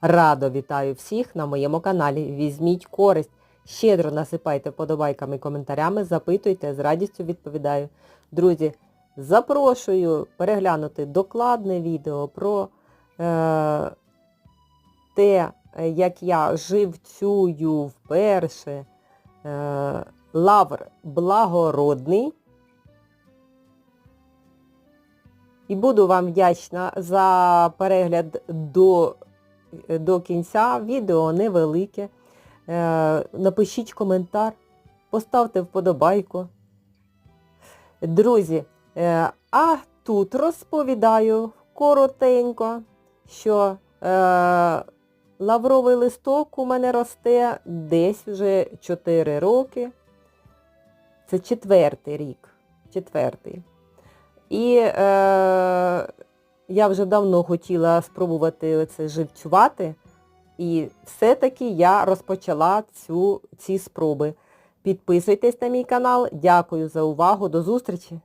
Радо вітаю всіх на моєму каналі. Візьміть користь. Щедро насипайте подобайками і коментарями, запитуйте, з радістю відповідаю. Друзі, запрошую переглянути докладне відео про е, те, як я живцюю вперше е, лавр благородний. І буду вам вдячна за перегляд до, до кінця. Відео невелике. Е, напишіть коментар, поставте вподобайку. Друзі, е, а тут розповідаю коротенько, що е, лавровий листок у мене росте десь вже 4 роки. Це четвертий рік. Четвертий. І я вже давно хотіла спробувати це живцювати. І все-таки я розпочала цю, ці спроби. Підписуйтесь на мій канал. Дякую за увагу. До зустрічі!